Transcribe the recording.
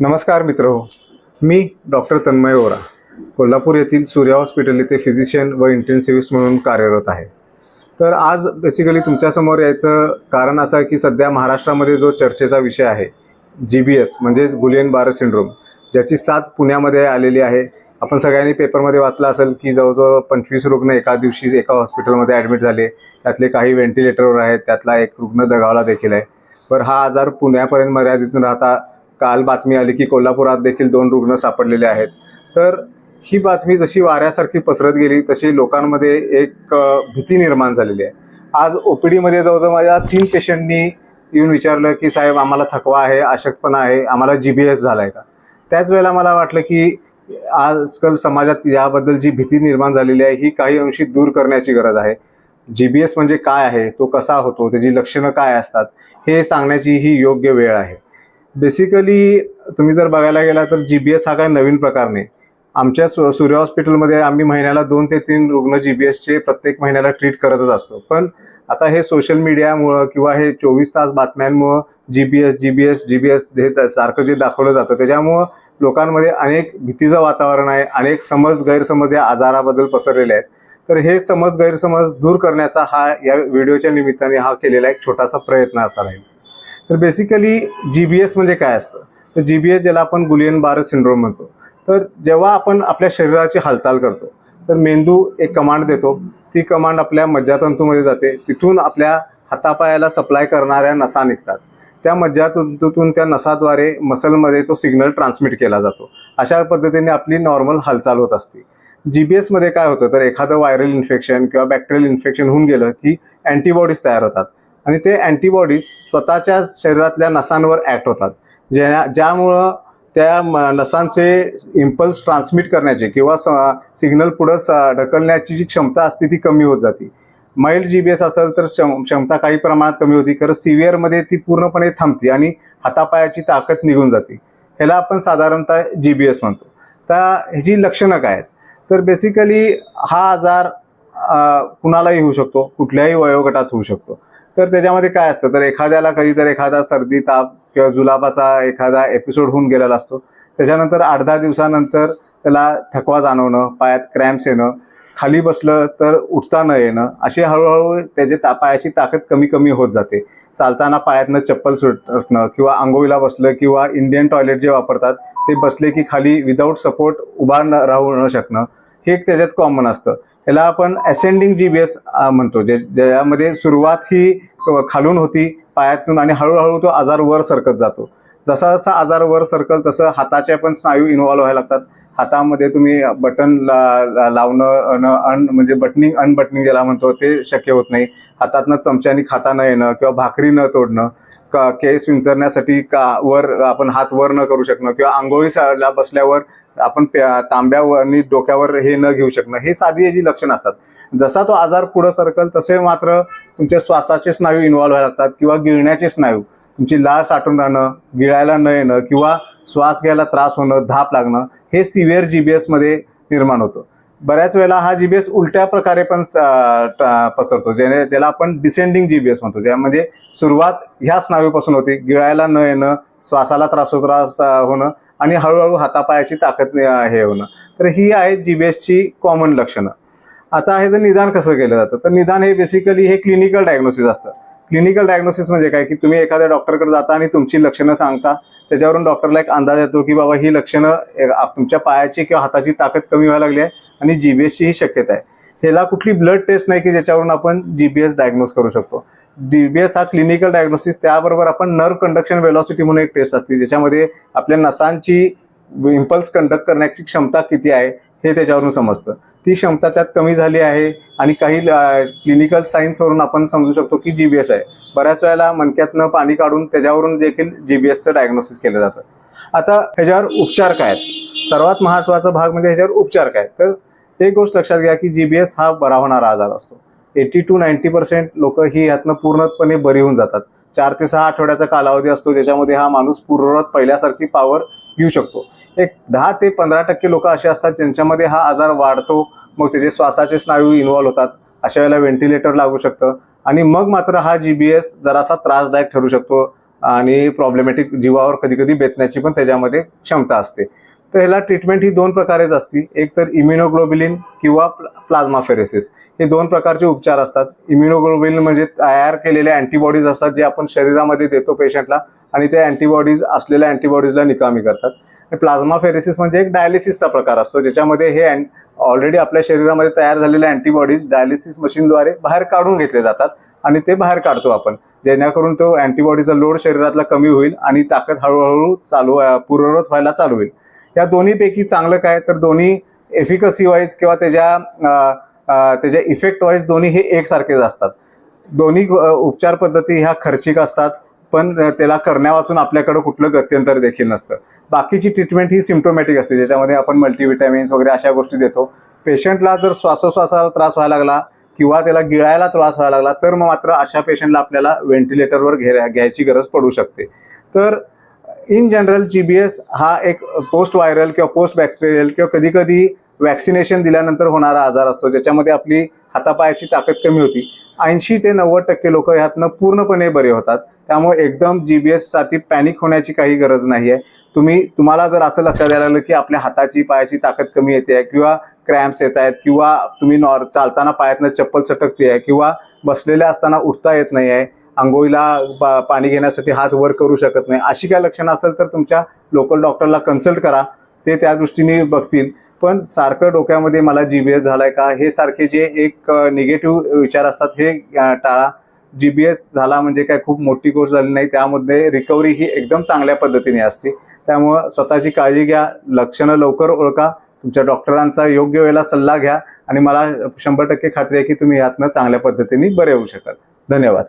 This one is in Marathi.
नमस्कार मित्र हो. मी डॉक्टर तन्मय ओरा कोल्हापूर येथील सूर्या हॉस्पिटल येथे फिजिशियन व इंटेन्सिव्हिस्ट म्हणून कार्यरत आहे. तर आज बेसिकली तुमच्यासमोर यायचं कारण असं आहे की सध्या महाराष्ट्रामध्ये जो चर्चेचा विषय आहे जी बी एस म्हणजेच गुलियन बार सिंड्रोम ज्याची साथ पुण्यामध्ये आलेली आहे. आपण सगळ्यांनी पेपरमध्ये वाचलं असेल की जवळजवळ पंचवीस रुग्ण एका दिवशी एका हॉस्पिटलमध्ये ॲडमिट झाले. त्यातले काही व्हेंटिलेटरवर आहेत त्यातला एक रुग्ण दगावला देखील आहे. पर हा आजार पुण्यापर्यंत मर्यादित न राहता काल बातमी आली की कोल्हापुरात देखील दोन रुग्ण सापडलेले आहेत. तर ही बातमी जशी वाऱ्यासारखी पसरत गेली तशी लोकांमध्ये एक भीती निर्माण झालेली आहे. आज ओ पी डीमध्ये जवळजवळ माझ्या तीन पेशंटनी येऊन विचारलं की साहेब आम्हाला थकवा आहे अशक्तपणा आहे आम्हाला जी बी एस झाला आहे का? त्याच वेळेला मला वाटलं की आजकाल समाजात याबद्दल जी भीती निर्माण झालेली आहे ही काही अंशी दूर करण्याची गरज आहे. जी बी एस म्हणजे काय आहे? तो कसा होतो? त्याची लक्षणं काय असतात? हे सांगण्याची ही योग्य वेळ आहे. बेसिकली तुम्ही जर बघायला गेला तर जी बी एस हा काय नवीन प्रकार नाही. आमच्या सु- सूर्य हॉस्पिटलमध्ये आम्ही महिन्याला दोन ते तीन रुग्ण जी बी एसचे प्रत्येक महिन्याला ट्रीट करतच असतो. पण आता हे सोशल मीडियामुळं किंवा हे चोवीस तास बातम्यांमुळं G B S G B S G B S हे सारखं जे दाखवलं जातं त्याच्यामुळं लोकांमध्ये अनेक भीतीचं वातावरण आहे अनेक समज गैरसमज या आजाराबद्दल पसरलेले आहेत. तर हे समज गैरसमज दूर करण्याचा हा या व्हिडिओच्या निमित्ताने हा केलेला एक छोटासा प्रयत्न असा राहील. तर बेसिकली जी बी एस म्हणजे काय असतं? तर जी बी एस ज्याला आपण गुलियन बार सिंड्रोम म्हणतो. तर जेव्हा आपण आपल्या शरीराची हालचाल करतो तर मेंदू एक कमांड देतो. ती कमांड आपल्या मज्जातंतूमध्ये जाते. तिथून आपल्या हातापायाला सप्लाय करणाऱ्या नसा निघतात. त्या मज्जातंतूतून त्या नसाद्वारे मसलमध्ये तो सिग्नल ट्रान्समिट केला जातो. अशा पद्धतीने आपली नॉर्मल हालचाल होत असते. जी बी एसमध्ये काय होतं? तर एखादं व्हायरल इन्फेक्शन किंवा बॅक्टेरियल इन्फेक्शन होऊन गेलं की अँटीबॉडीज तयार होतात. आणि ते अँटीबॉडीज स्वतःच्या शरीरातल्या नसांवर ॲक्ट होतात. ज्या ज्यामुळं त्या म- नसांचे इम्पल्स ट्रान्समिट करण्याचे किंवा सिग्नल पुढं स- ढकलण्याची जी क्षमता असते ती कमी होत जाते. माइल्ड जी बी एस असेल तर क्षम- क्षमता काही प्रमाणात कमी होती खरं सिव्हिअरमध्ये ती पूर्णपणे थांबते आणि हातापायाची ताकद निघून जाते. ह्याला आपण साधारणतः जी बी एस म्हणतो. तर ह्याची लक्षणं काय आहेत? तर बेसिकली हा आजार कुणालाही होऊ शकतो कुठल्याही वयोगटात होऊ शकतो. तर त्याच्यामध्ये काय असतं? तर एखाद्याला कधीतरी एखादा सर्दी ताप किंवा जुलाबाचा एखादा एपिसोड होऊन गेलेला असतो. त्याच्यानंतर आठ दहा दिवसानंतर त्याला थकवा जाणवणं पायात क्रॅम्प्स येणं खाली बसलं तर उठता न येणं अशी हळूहळू त्याचे ता पायाची ताकद कमी कमी होत जाते. चालताना पायातनं चप्पल सुटणं किंवा आंघोळीला बसलं किंवा इंडियन टॉयलेट जे वापरतात ते बसले की खाली विदाऊट सपोर्ट उभा न राहू न शकणं हे एक त्याच्यात कॉमन असतं. याला आपण असेंडिंग जी बी एस म्हणतो. जे ज्यामध्ये सुरुवात ही खालून होती पायातून आणि हळूहळू तो आजार वर सरकत जातो. जसा जसा आजार वर सरकल तसं हाताचे पण स्नायू इन्व्हॉल्व्ह व्हायला लागतात. हातामध्ये तुम्ही बटन ला लावणं अन अन म्हणजे बटनिंग अनबटनिंग ज्याला म्हणतो ते शक्य होत नाही. हातातनं चमच्यानी खाता न येणं किंवा भाकरी न तोडणं का केस विंचरण्यासाठी का वर आपण हात वर न करू शकणं किंवा आंघोळीला बसल्यावर आपण प्या- तांब्यावर आणि डोक्यावर हे न घेऊ शकणं हे साधी याची लक्षणं असतात. जसा तो आजार पुढं सरकल तसे मात्र तुमच्या श्वासाचे स्नायू इन्व्हॉल्व्ह व्हायला लागतात किंवा गिळण्याचे स्नायू तुमची लाळ साठून राहणं गिळायला न येणं किंवा श्वास घ्यायला त्रास होणं धाप लागणं हे सिव्हिअर जी बी एसमध्ये निर्माण होतं. बऱ्याच वेळेला हा जी बी एस उलट्या प्रकारे पण पसरतो ज्याने त्याला आपण डिसेंडिंग जी बी एस म्हणतो ज्या म्हणजे सुरुवात ह्या स्नायूपासून होते गिळायला न येणं श्वासाला त्रास त्रास होणं आणि हळूहळू हातापायाची ताकद हे होणं. तर ही आहेत जी बी एसची कॉमन लक्षणं. आता हे जर निदान कसं केलं जातं? तर निदान हे बेसिकली हे क्लिनिकल डायग्नोसिस असतं. क्लिनिकल डायग्नोसिस म्हणजे काय? की तुम्ही एखाद्या डॉक्टरकडे जाता आणि तुमची लक्षणं सांगता त्याच्यावरून डॉक्टरला एक अंदाज येतो की बाबा ही लक्षणं तुमच्या पायाची किंवा हाताची ताकद कमी व्हायला लागली आहे आणि जी बी ही शक्यता आहे. ह्याला कुठली ब्लड टेस्ट नाही की ज्याच्यावरून आपण जी बी एस डायग्नोज करू शकतो. जी बी एस हा क्लिनिकल डायग्नोसिस त्याबरोबर आपण नर्व कंडक्शन वेलॉसिटी म्हणून एक टेस्ट असते ज्याच्यामध्ये आपल्या नसांची इम्पल्स कंडक्ट करण्याची क्षमता किती आहे हे त्याच्यावरून समजतं. ती क्षमता त्यात कमी झाली आहे आणि काही क्लिनिकल सायन्सवरून आपण समजू शकतो की जी बी एस आहे. बऱ्याच वेळेला मणक्यातनं पाणी काढून त्याच्यावरून देखील जी बी एसचं डायग्नोसिस केलं जातं. आता ह्याच्यावर उपचार काय आहेत? सर्वात महत्त्वाचा भाग म्हणजे ह्याच्यावर उपचार काय आहेत? तर एक गोष्ट लक्षात घ्या की जी बी एस हा बरा होणारा आजार असतो. एटी टू नाईन्टी पर्सेंट लोक ही यातनं पूर्णपणे बरी होऊन जातात. चार ते सहा आठवड्याचा कालावधी असतो ज्याच्यामध्ये हा माणूस पूर्ववत पहिल्यासारखी पॉवर घेऊ शकतो. एक दहा ते पंधरा टक्के लोक असे असतात ज्यांच्यामध्ये हा आजार वाढतो मग त्याचे श्वासाचे स्नायू इन्व्हॉल्व्ह होतात अशा वेळेला व्हेंटिलेटर लागू शकतं. आणि मग मात्र हा जी बी एस जरासा त्रासदायक ठरू शकतो आणि प्रॉब्लेमॅटिक जीवावर कधी कधी बेतण्याची पण त्याच्यामध्ये क्षमता असते. तर ह्याला ट्रीटमेंट ही दोन प्रकारेच असते एक तर इम्युनोग्लोबिलिन किंवा प्लाझ्मा फेरेसिस हे दोन प्रकारचे उपचार असतात. इम्युनोग्लोबिलिन म्हणजे तयार केलेले अँटीबॉडीज असतात जे आपण शरीरामध्ये देतो पेशंटला आणि ते अँटीबॉडीज असलेल्या अँटीबॉडीजला निकामी करतात. प्लाझ्मा फेरेसिस म्हणजे एक डायलिसिसचा प्रकार असतो ज्याच्यामध्ये हे ऑलरेडी आपल्या शरीरामध्ये तयार झालेल्या अँटीबॉडीज डायलिसिस मशीनद्वारे बाहेर काढून घेतले जातात आणि ते बाहेर काढतो आपण. जेणेकरून तो अँटीबॉडीचा लोड शरीरातला कमी होईल आणि ताकद हळूहळू चालू पूर्ववत व्हायला चालू होईल. या दोन्हीपैकी चांगलं काय? तर दोन्ही एफिकसी वाईज किंवा त्याच्या त्याच्या इफेक्ट वाईज दोन्ही हे एकसारखेच असतात. दोन्ही उपचार पद्धती ह्या खर्चिक असतात पण त्याला करण्यावाचून आपल्याकडं कुठलं गत्यंतर देखील नसतं. बाकीची ट्रीटमेंट ही सिम्टोमॅटिक असते ज्याच्यामध्ये आपण मल्टीविटॅमिन्स वगैरे अशा गोष्टी देतो. पेशंटला जर श्वासोश्वासाला त्रास व्हायला लागला किंवा त्याला गिळायला त्रास व्हायला लागला तर मग मात्र अशा पेशंटला आपल्याला व्हेंटिलेटरवर घ्या घ्यायची गरज पडू शकते. तर in general G B S हा एक पोस्ट व्हायरल किंवा पोस्ट बॅक्टेरियल किंवा कधी कधी वॅक्सिनेशन दिल्यानंतर होणारा आजार असतो ज्याच्यामध्ये आपली हातापायाची ताकद कमी होती. ऐंशी ते नव्वद टक्के लोक ह्यातनं पूर्णपणे बरे होतात. त्यामुळे एकदम जी बी एससाठी पॅनिक होण्याची काही गरज नाही आहे तुम्ही तुम्हाला जर असं लक्षात यायला लागलं की आपल्या हाताची पायाची ताकद कमी येते आहे किंवा क्रॅम्प्स येत आहेत किंवा तुम्ही नॉर चालताना पायातनं चप्पल सटकते आहे किंवा बसलेल्या असताना उठता येत नाही आहे आंघोळीला पाणी घेण्यासाठी हात वर करू शकत नाही. अशी काय लक्षणं असेल तर तुमच्या लोकल डॉक्टरला कन्सल्ट करा. ते त्या दृष्टीने बघतील. पण सारखं डोक्यामध्ये मला जी बी एस झालाय का? हे सारखे जे एक निगेटिव्ह विचार असतात हे टाळा. जी बी एस झाला म्हणजे काय खूप मोठी गोष्ट झाली नाही. त्यामध्ये रिकव्हरी ही एकदम चांगल्या पद्धतीने असते. त्यामुळं स्वतःची काळजी घ्या. लक्षणं लवकर ओळखा. तुमच्या डॉक्टरांचा योग्य वेळेला सल्ला घ्या. आणि मला शंभर टक्के खात्री आहे की तुम्ही यातनं चांगल्या पद्धतीने बरे होऊ शकाल. धन्यवाद.